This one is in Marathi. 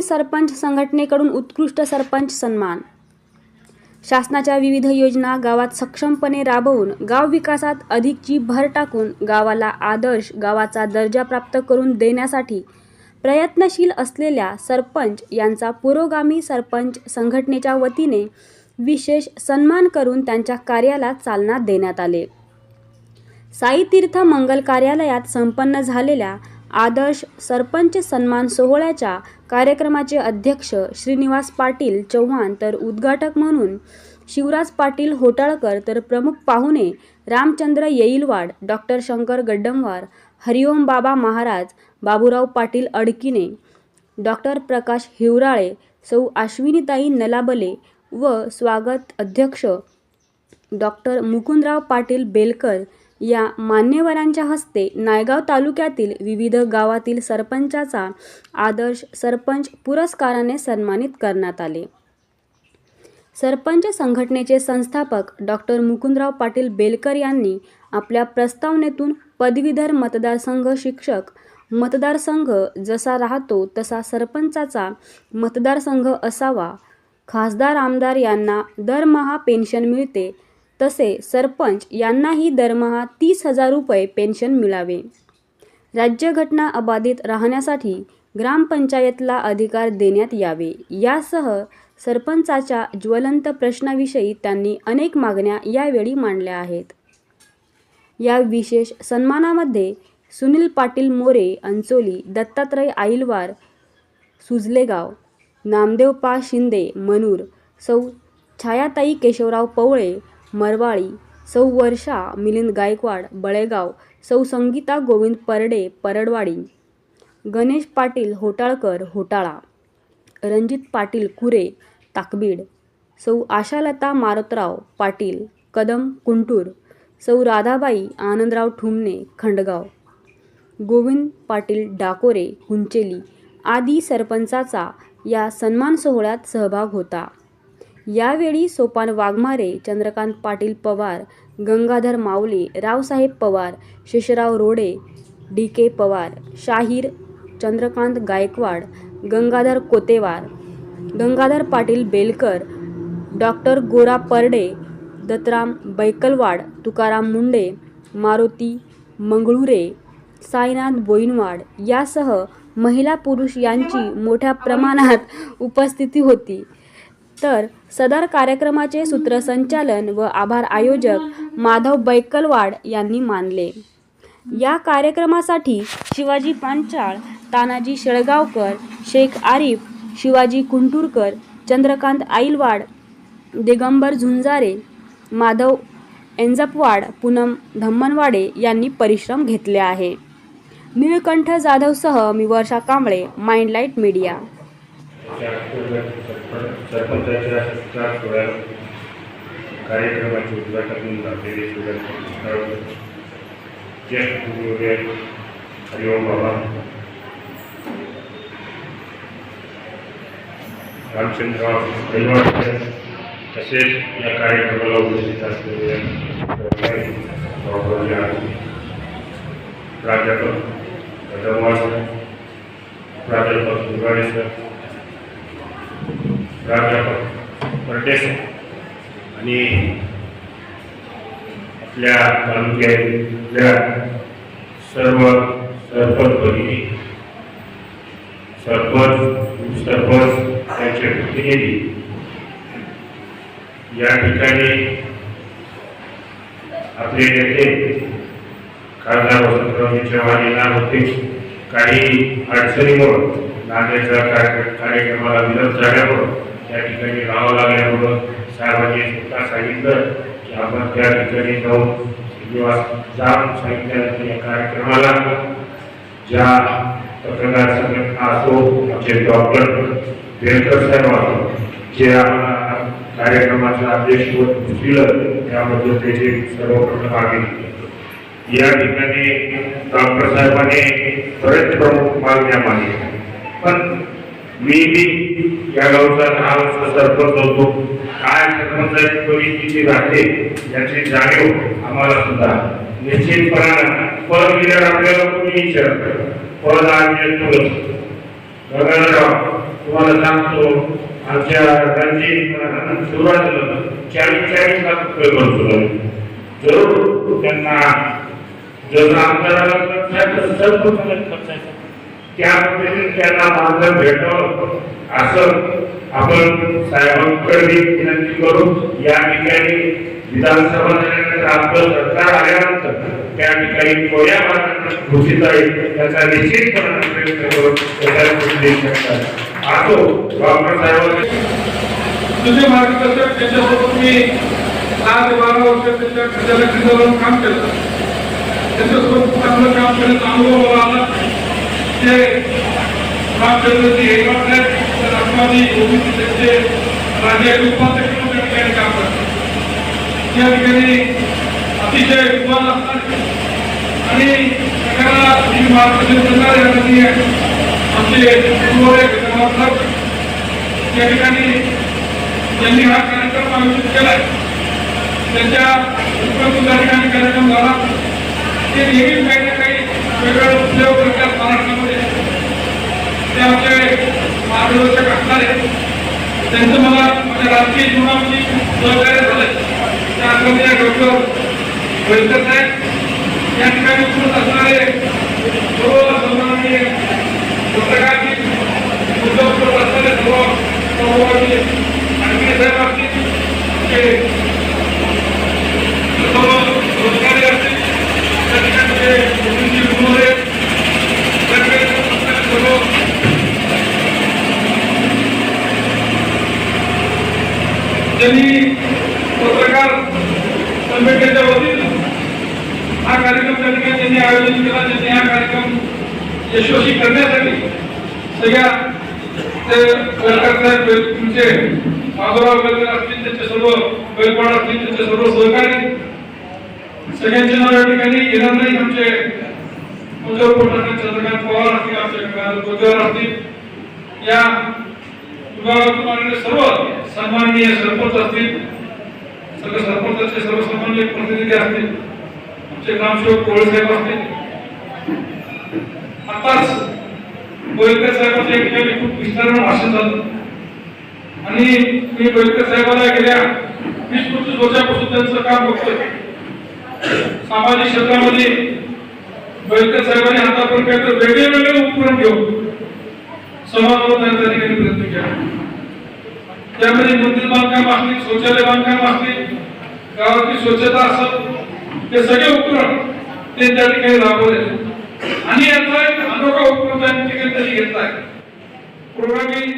पुरोगामी सरपंच संघटनेकडून उत्कृष्ट सरपंच सन्मान. शासनाच्या विविध योजना गावात सक्षमपणे राबवून गाव विकासात अधिकची भर टाकून गावाला आदर्श गावाचा दर्जा प्राप्त करून देण्यासाठी प्रयत्नशील असलेल्या सरपंच यांचा पुरोगामी सरपंच संघटनेच्या वतीने विशेष सन्मान करून त्यांच्या कार्याला चालना देण्यात आले. साईतीर्थ मंगल कार्यालयात संपन्न झालेल्या आदर्श सरपंच सन्मान सोहळ्याच्या कार्यक्रमाचे अध्यक्ष श्रीनिवास पाटील चव्हाण तर उद्घाटक म्हणून शिवराज पाटील होटाळकर तर प्रमुख पाहुणे रामचंद्र येईलवाड डॉक्टर शंकर गड्डमवार हरिओम बाबा महाराज बाबूराव पाटील अडकिने डॉक्टर प्रकाश हिवराळे सौ आश्विनीताई नलाबले व स्वागत अध्यक्ष डॉक्टर मुकुंदराव पाटील बेलकर या मान्यवरांच्या हस्ते नायगाव तालुक्यातील विविध गावातील सरपंचाचा आदर्श सरपंच पुरस्काराने सन्मानित करण्यात आले. सरपंच संघटनेचे संस्थापक डॉक्टर मुकुंदराव पाटील बेलकर यांनी आपल्या प्रस्तावनेतून पदवीधर मतदारसंघ शिक्षक मतदारसंघ जसा राहतो तसा सरपंचाचा मतदारसंघ असावा. खासदार आमदार यांना दरमहा पेन्शन मिळते. तसे सरपंच यांनाही दरमहा तीस हजार रुपये पेन्शन मिळावे. राज्यघटना अबाधित राहण्यासाठी ग्रामपंचायतला अधिकार देण्यात यावे. यासह सरपंचाच्या ज्वलंत प्रश्नाविषयी त्यांनी अनेक मागण्या यावेळी मांडल्या आहेत. या विशेष सन्मानामध्ये सुनील पाटील मोरे अंचोली दत्तात्रय आईलवार सुजलेगाव नामदेव पा शिंदे मनूर सौ छायाताई केशवराव पवळे मरवाळी सौ वर्षा मिलिंद गायकवाड बळेगाव सौ संगीता गोविंद परडे परडवाडी. गणेश पाटील होटाळकर होटाळा. रणजित पाटील कुरे ताकबीड. सौ आशालता मारतराव पाटील. कदम कुंटूर. सौ राधाबाई आनंदराव ठुमणे खंडगाव. गोविंद पाटील डाकोरे कुंचेली आदी सरपंचाचा या सन्मान सोहळ्यात सहभाग होता. यावेळी सोपान वाघमारे चंद्रकांत पाटील पवार गंगाधर माऊली रावसाहेब पवार शेषराव रोडे डी के पवार शाहीर चंद्रकांत गायकवाड गंगाधर कोतेवार गंगाधर पाटील बेलकर डॉक्टर गोरा परडे दत्तराम बैकलवाड तुकाराम मुंडे मारुती मंगळुरे साईनाथ बोईनवाड यासह महिला पुरुष यांची मोठ्या प्रमाणात उपस्थिती होती. तर सदर कार्यक्रमाचे सूत्रसंचालन व आभार आयोजक माधव बैकलवाड यांनी मानले. या कार्यक्रमासाठी शिवाजी पांचाळ तानाजी शेळगावकर शेख आरिफ शिवाजी कुंटूरकर चंद्रकांत आईलवाड दिगंबर झुंजारे माधव एंजपवाड पूनम धम्मनवाडे यांनी परिश्रम घेतले आहे. नीळकंठ जाधवसह मी वर्षा कांबळे माइंडलाईट मीडिया. सरपंचाच्या सत्कार सोहळ्या कार्यक्रमाचे उद्घाटन झालेले हरिओम बाबा रामचंद्रराव पैलवाडकर तसेच या कार्यक्रमाला उपस्थित असलेले प्राध्यापक प्राध्यापक दुर्गाणे सर प्राध्यापक परदेश आणि आपल्या तालुक्यातल्या सर्व सरपंच भगिनी सरपंच सरपंच त्यांचे प्रतिनिधी या ठिकाणी आपले नेते खासदार वसंतरावजी चव्हाण येणार होते. काही अडचणीमुळं नांदेडच्या कार्यक्रमाला विरोध झाल्यामुळं त्या ठिकाणी राहावं लागल्यामुळं साहेबांनी स्वतः सांगितलं की आपण त्या ठिकाणी जाऊन निवास जाऊन सांगितल्यानंतर या कार्यक्रमाला ज्या पत्रकार संघटना असो आमचे डॉक्टर बेलकर साहेब असो जे आम्हाला कार्यक्रमाचं अध्यक्षपद दिलं त्याबद्दल त्याचे सर्वप्रथम मागे या ठिकाणी डॉक्टर साहेबांनी बरेच प्रमुख मागण्या मागितल्या पण मी बी या गावचा दहा वर्ष सरपंच होतो. काय सरपंचाची परिस्थिती राहते याची जाणीव आम्हाला सुद्धा. निश्चितपणानं पद गेल्यावर आपल्याला कोणी विचारत पद आज गगनराव तुम्हाला सांगतो आमच्या रणजित सुरुवातीला चाळीस चाळीस लाख रुपये खर्च झाले. जरूर त्यांना जर आमदाराला खर्च सर्व खर्च आहे. त्या पद्धतीने त्यांना मानधन भेटावं असं आपण साहेबांकडे विनंती करू. या ठिकाणी विधानसभा आपलं सरकार आल्यानंतर त्या ठिकाणी कोण्या मार्गाने घोषित आहे त्याचा प्रयत्न देऊ शकता असो तुझे मार्गदर्शक त्याच्यासोबत मी दहा ते बारा वर्ष त्याच्या खात्याला काम केलं. त्याच्यासोबत चांगलं काम केलं अनुभव मला आला ते काम तर राष्ट्रवादी ओबीसी त्यांचे राज्याचे उपाध्यक्ष म्हणून त्या ठिकाणी काम करतात या ठिकाणी अतिशय विद्वान असतात. आणि सगळ्यांना मी मार्गदर्शन करणारे आणि आमचे गुरु समर्थक या ठिकाणी त्यांनी हा कार्यक्रम आयोजित त्यांच्या ठिकाणी कार्यक्रम झाला. ते नेहमीच काही ना काही वेगवेगळे उपयोग करतात महाराष्ट्रामध्ये ते आमचे मार्गदर्शक असणार. आहेत त्यांचं मला माझ्या राजकीय जीवनामध्ये सहकार्य झालंय. त्या आदरणीय डॉक्टर वैद्य साहेब या ठिकाणी उपस्थित असणारे सर्व सन्माननीय पत्रकार उद्धव करत असणारे सर्व सहभागी आणखी साहेब असतील ते सर्व रोजगारी असतील त्या ठिकाणचे मुलींची गुरुवारे त्या ठिकाणी असणारे सर्व त्यांनी पत्रकार संघटनेच्या वतीनं हा कार्यक्रम त्या ठिकाणी त्यांनी आयोजन केला त्यांनी हा कार्यक्रम यशस्वी करण्यासाठी सगळ्या ते सरकारसाहेब तुमचे माधवराव बेलकर असतील त्यांचे सर्व बैलपाड असतील त्यांचे सर्व सहकारी सगळ्यांचे नाव या ठिकाणी घेणार नाही आमचे उद्धव कोटाने चंद्रकांत पवार असतील आमचे गोदेवार असतील. या गावातून सर्व सन्माननीय सरपंच असतील सर्व सरपंचाचे सर्व सन्माननीय प्रतिनिधी असतील आमचे ग्रामसेवक कोळे साहेब असतील. आताच गोयकर साहेबांचे या ठिकाणी खूप विस्तारण भाषण झालं. आणि मी गोयकर साहेबांना गेल्या वीस पंचवीस वर्षापासून त्यांचं काम बघतोय. सामाजिक क्षेत्रामध्ये गोयकर साहेबांनी हातापर्यंत वेगळे वेगळे उपक्रम घेऊन समाजावर त्यांच्या प्रयत्न केला. त्यामध्ये मंदिर बांधकाम असतील शौचालय बांधकाम असतील गावातली स्वच्छता असत ते सगळे उपक्रम ते त्या ठिकाणी राबवले आणि याचा एक अनोखा उपक्रम त्या ठिकाणी त्यांनी घेतला आहे. प्रोग्रामिंग